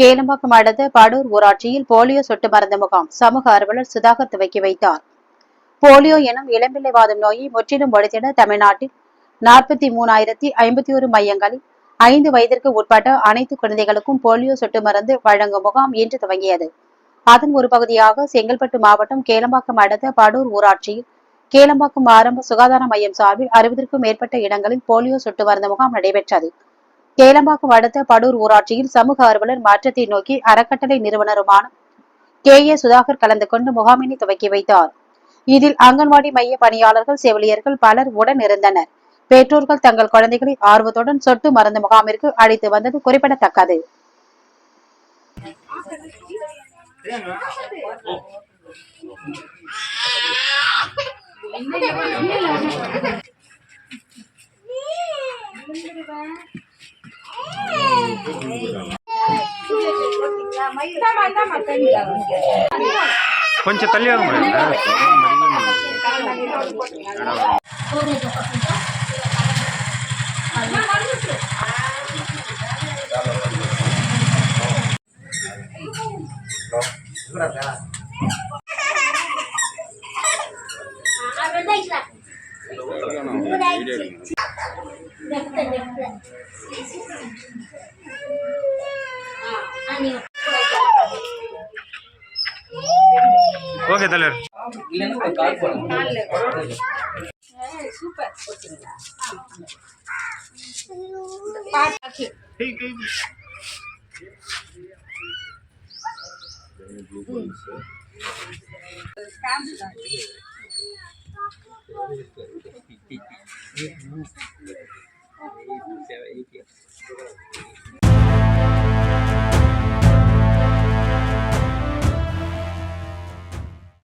கேளம்பாக்கம் அடுத்த படூர் ஊராட்சியில் போலியோ சொட்டு மருந்து முகாம் சமூக ஆர்வலர் சுதாகர் துவக்கி வைத்தார். போலியோ எனும் இளம்பிள்ளைவாதம் நோயை முற்றிலும் ஒழித்திட தமிழ்நாட்டில் நாற்பத்தி மூணாயிரத்தி ஐம்பத்தி ஒரு மையங்களில் ஐந்து வயதிற்கு உட்பட்ட அனைத்து குழந்தைகளுக்கும் போலியோ சொட்டு மருந்து வழங்கும் முகாம் இன்று துவங்கியது. அதன் ஒரு பகுதியாக செங்கல்பட்டு மாவட்டம் கேளம்பாக்கம் அடுத்த படூர் ஊராட்சியில் கேளம்பாக்கம் ஆரம்ப சுகாதார மையம் சார்பில் அறுபதற்கும் மேற்பட்ட இடங்களில் போலியோ சொட்டு மருந்து முகாம் நடைபெற்றது. கேளம்பாக்கம் அடுத்த படூர் ஊராட்சியில் சமூக ஆர்வலர் மாற்றத்தை நோக்கி அறக்கட்டளை நிறுவனருமான கே ஏ சுதாகர் கலந்து கொண்டு முகாமினை துவக்கி வைத்தார். இதில் அங்கன்வாடி மைய பணியாளர்கள் செவிலியர்கள் பலர் உடன் இருந்தனர். பெற்றோர்கள் தங்கள் குழந்தைகளை ஆர்வத்துடன் சொட்டு மருந்து முகாமிற்கு அழைத்து வந்தது குறிப்பிடத்தக்கது. கொஞ்சம் தள்ளி வாங்க மேடம் ¿Cómo que tal?